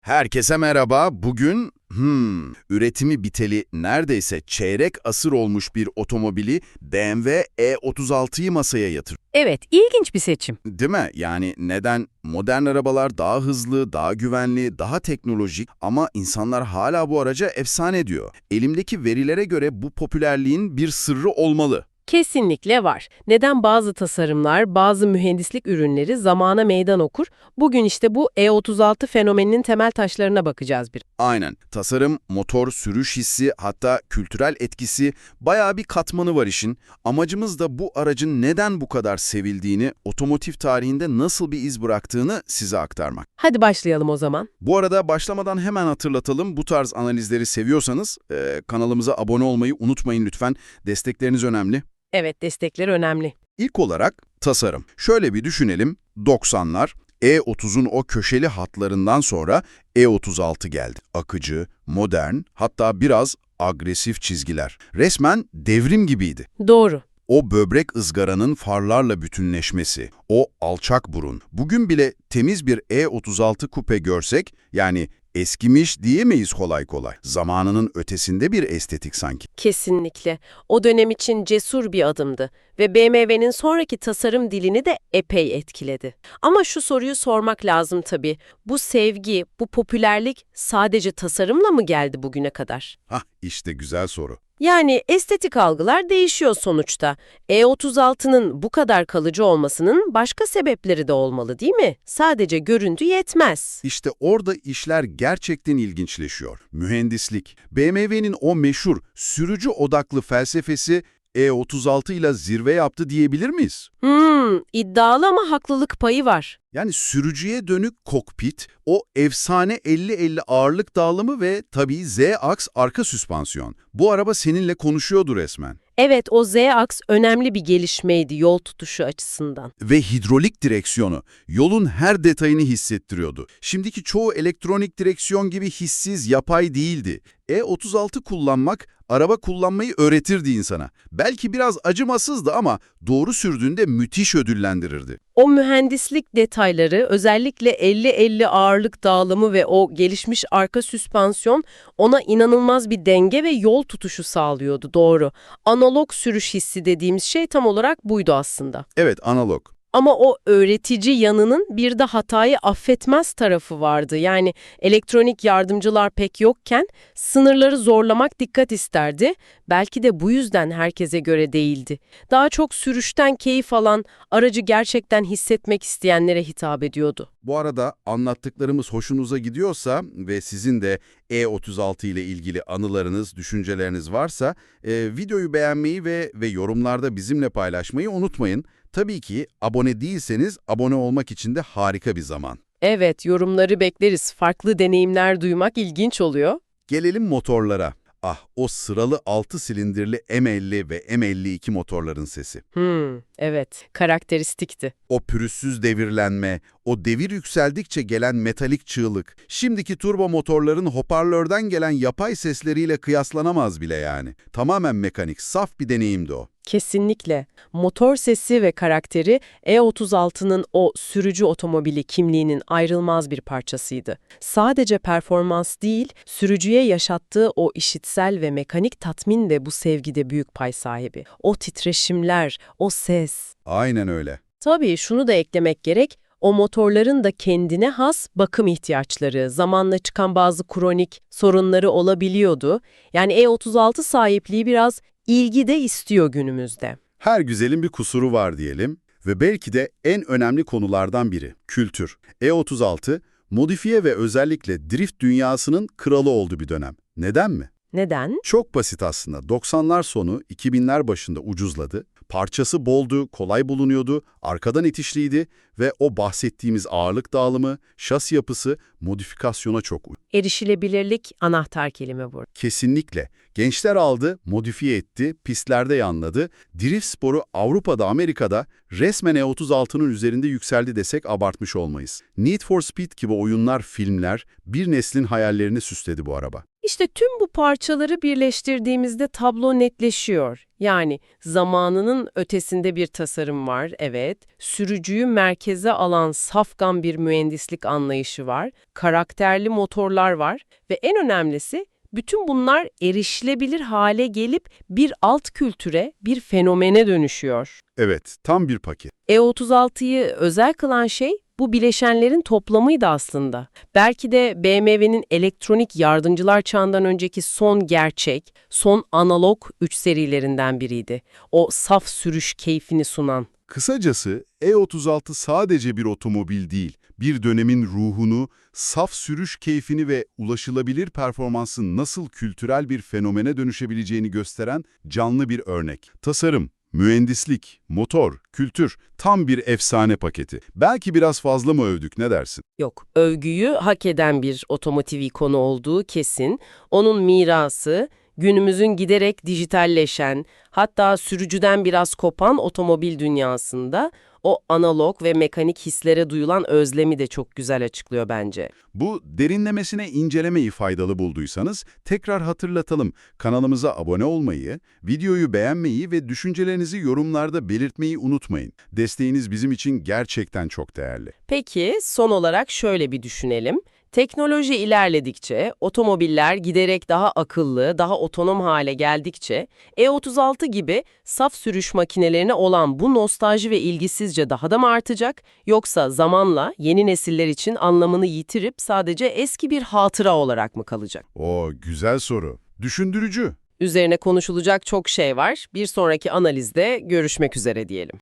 Herkese merhaba. Bugün hmm, üretimi biteli neredeyse çeyrek asır olmuş bir otomobili BMW E36'yı masaya yatır. Evet, ilginç bir seçim. Değil mi? Yani neden? Modern arabalar daha hızlı, daha güvenli, daha teknolojik ama insanlar hala bu araca efsane diyor. Elimdeki verilere göre bu popülerliğin bir sırrı olmalı. Kesinlikle var. Neden bazı tasarımlar, bazı mühendislik ürünleri zamana meydan okur? Bugün işte bu E36 fenomeninin temel taşlarına bakacağız bir. Aynen. Tasarım, motor, sürüş hissi hatta kültürel etkisi bayağı bir katmanı var işin. Amacımız da bu aracın neden bu kadar sevildiğini, otomotiv tarihinde nasıl bir iz bıraktığını size aktarmak. Hadi başlayalım o zaman. Bu arada başlamadan hemen hatırlatalım. Bu tarz analizleri seviyorsanız e, kanalımıza abone olmayı unutmayın lütfen. Destekleriniz önemli. Evet, destekler önemli. İlk olarak tasarım. Şöyle bir düşünelim. 90'lar E30'un o köşeli hatlarından sonra E36 geldi. Akıcı, modern, hatta biraz agresif çizgiler. Resmen devrim gibiydi. Doğru. O böbrek ızgaranın farlarla bütünleşmesi, o alçak burun. Bugün bile temiz bir E36 kupe görsek, yani eskimiş diyemeyiz kolay kolay. Zamanının ötesinde bir estetik sanki. Kesinlikle. O dönem için cesur bir adımdı ve BMW'nin sonraki tasarım dilini de epey etkiledi. Ama şu soruyu sormak lazım tabii. Bu sevgi, bu popülerlik sadece tasarımla mı geldi bugüne kadar? Hah işte güzel soru. Yani estetik algılar değişiyor sonuçta. E36'nın bu kadar kalıcı olmasının başka sebepleri de olmalı değil mi? Sadece görüntü yetmez. İşte orada işler gerçekten ilginçleşiyor. Mühendislik. BMW'nin o meşhur sürücü odaklı felsefesi E36 ile zirve yaptı diyebilir miyiz? Hmm, iddialı ama haklılık payı var. Yani sürücüye dönük kokpit, o efsane 50-50 ağırlık dağılımı ve tabii Z-aks arka süspansiyon. Bu araba seninle konuşuyordu resmen. Evet, o Z-aks önemli bir gelişmeydi yol tutuşu açısından. Ve hidrolik direksiyonu yolun her detayını hissettiriyordu. Şimdiki çoğu elektronik direksiyon gibi hissiz, yapay değildi. E36 kullanmak, araba kullanmayı öğretirdi insana. Belki biraz acımasızdı ama doğru sürdüğünde müthiş ödüllendirirdi. O mühendislik detayları, özellikle 50-50 ağırlık dağılımı ve o gelişmiş arka süspansiyon ona inanılmaz bir denge ve yol tutuşu sağlıyordu, doğru. Analog sürüş hissi dediğimiz şey tam olarak buydu aslında. Evet, analog. Ama o öğretici yanının bir de hatayı affetmez tarafı vardı. Yani elektronik yardımcılar pek yokken sınırları zorlamak dikkat isterdi. Belki de bu yüzden herkese göre değildi. Daha çok sürüşten keyif alan, aracı gerçekten hissetmek isteyenlere hitap ediyordu. Bu arada anlattıklarımız hoşunuza gidiyorsa ve sizin de E36 ile ilgili anılarınız, düşünceleriniz varsa e, videoyu beğenmeyi ve, ve yorumlarda bizimle paylaşmayı unutmayın. Tabii ki abone değilseniz abone olmak için de harika bir zaman. Evet, yorumları bekleriz. Farklı deneyimler duymak ilginç oluyor. Gelelim motorlara. Ah o sıralı 6 silindirli M50 ve M52 motorların sesi. Hmm, evet, karakteristikti. O pürüzsüz devirlenme, o devir yükseldikçe gelen metalik çığlık, şimdiki turbo motorların hoparlörden gelen yapay sesleriyle kıyaslanamaz bile yani. Tamamen mekanik, saf bir deneyimdi o. Kesinlikle. Motor sesi ve karakteri E36'nın o sürücü otomobili kimliğinin ayrılmaz bir parçasıydı. Sadece performans değil, sürücüye yaşattığı o işitsel ve mekanik tatmin de bu sevgide büyük pay sahibi. O titreşimler, o ses. Aynen öyle. Tabii şunu da eklemek gerek, o motorların da kendine has bakım ihtiyaçları, zamanla çıkan bazı kronik sorunları olabiliyordu. Yani E36 sahipliği biraz ilgi de istiyor günümüzde. Her güzelin bir kusuru var diyelim ve belki de en önemli konulardan biri, kültür. E36, modifiye ve özellikle drift dünyasının kralı oldu bir dönem. Neden mi? Neden? Çok basit aslında. 90'lar sonu, 2000'ler başında ucuzladı. Parçası boldu, kolay bulunuyordu, arkadan itişliydi ve o bahsettiğimiz ağırlık dağılımı, şasi yapısı modifikasyona çok uydu. Erişilebilirlik anahtar kelime bu. Kesinlikle. Gençler aldı, modifiye etti, pistlerde yanladı. Drift sporu Avrupa'da, Amerika'da resmen E36'nın üzerinde yükseldi desek abartmış olmayız. Need for Speed gibi oyunlar, filmler bir neslin hayallerini süsledi bu araba. İşte tüm bu parçaları birleştirdiğimizde tablo netleşiyor. Yani zamanının ötesinde bir tasarım var, evet. Sürücüyü merkeze alan safkan bir mühendislik anlayışı var. Karakterli motorlar var ve en önemlisi bütün bunlar erişilebilir hale gelip bir alt kültüre, bir fenomene dönüşüyor. Evet, tam bir paket. E36'yı özel kılan şey bu bileşenlerin toplamıydı aslında. Belki de BMW'nin elektronik yardımcılar çağından önceki son gerçek, son analog 3 serilerinden biriydi. O saf sürüş keyfini sunan. Kısacası E36 sadece bir otomobil değil, bir dönemin ruhunu, saf sürüş keyfini ve ulaşılabilir performansın nasıl kültürel bir fenomene dönüşebileceğini gösteren canlı bir örnek. Tasarım, mühendislik, motor, kültür tam bir efsane paketi. Belki biraz fazla mı övdük ne dersin? Yok, övgüyü hak eden bir otomotiv ikonu olduğu kesin. Onun mirası, günümüzün giderek dijitalleşen, hatta sürücüden biraz kopan otomobil dünyasında o analog ve mekanik hislere duyulan özlemi de çok güzel açıklıyor bence. Bu derinlemesine incelemeyi faydalı bulduysanız tekrar hatırlatalım. Kanalımıza abone olmayı, videoyu beğenmeyi ve düşüncelerinizi yorumlarda belirtmeyi unutmayın. Desteğiniz bizim için gerçekten çok değerli. Peki son olarak şöyle bir düşünelim. Teknoloji ilerledikçe, otomobiller giderek daha akıllı, daha otonom hale geldikçe, E36 gibi saf sürüş makinelerine olan bu nostalji ve ilgi sizce daha da mı artacak? Yoksa zamanla yeni nesiller için anlamını yitirip sadece eski bir hatıra olarak mı kalacak? O güzel soru. Düşündürücü. Üzerine konuşulacak çok şey var. Bir sonraki analizde görüşmek üzere diyelim.